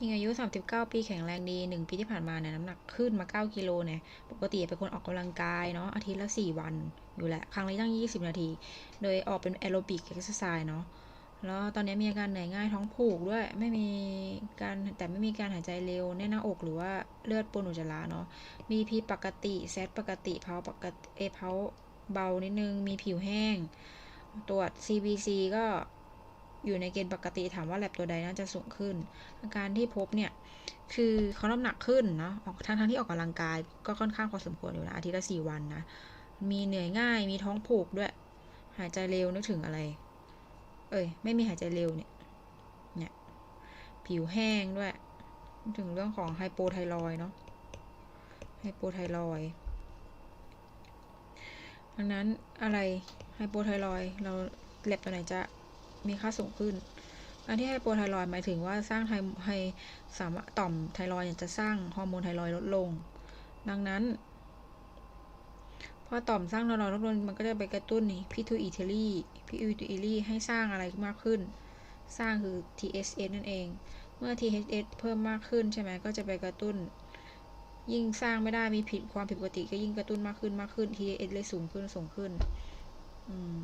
ยิงอายุ 39 ปีแข็งแรงดี1ปีที่ผ่านมาเนี่ยน้ำหนักขึ้นมา 9 กิโลเนี่ย ปกติเป็นคนออกกำลังกายเนาะอาทิตย์ละ 4 วันอยู่แหละ ครั้งละตั้ง 20 นาที โดยออกเป็นแอโรบิกเอ็กซ์ไซส์เนาะแล้วตอนนี้มีอาการเหนื่อยง่ายท้องผูกด้วย ไม่มีการแต่ไม่มีการหายใจเร็วแน่นหน้าอกหรือว่าเลือดปนอุจจาระเนาะ BP ปกติแซดปกติเพาปกติเอเพาเบานิดนึงมีผิวแห้ง ตรวจ CBC ก็ อยู่ในเกณฑ์ปกติถามว่าแลบตัวใดน่าจะสูงขึ้น อาการที่พบเนี่ย คือเขาน้ำหนักขึ้นเนาะออกทั้งทั้งที่ออกกำลังกายก็ค่อนข้างพอสมควรอยู่นะอาทิตย์ละสี่วันนะ มีเหนื่อยง่ายมีท้องผูกด้วย หายใจเร็วนึกถึงอะไร เอ้ย ไม่มีหายใจเร็วเนี่ยเนี่ยผิวแห้งด้วยนึกถึงเรื่องของไฮโปไทรอยเนาะไฮโปไทรอยดังนั้นอะไรไฮโปไทรอยเราแลบตัวไหนจะ มีค่าสูงขึ้น การที่ไฮโปไทรอยด์หมายถึงว่าสร้างไทไฮสามารถต่อมไทรอยด์จะสร้างฮอร์โมนไทรอยด์ลดลง ดังนั้นพอต่อมสร้างไทรอยด์ลดลงมันก็จะไปกระตุ้นพิทูอิเทอรีพิทูอิรีให้สร้างอะไรมากขึ้น สร้างคือ TSH นั่นเอง เมื่อ TSH เพิ่มมากขึ้นใช่ไหมก็จะไปกระตุ้นยิ่งสร้างไม่ได้มีผิดความผิดปกติก็ยิ่งกระตุ้นมากขึ้นมากขึ้น TSH เลยสูงขึ้นสูงขึ้น อืม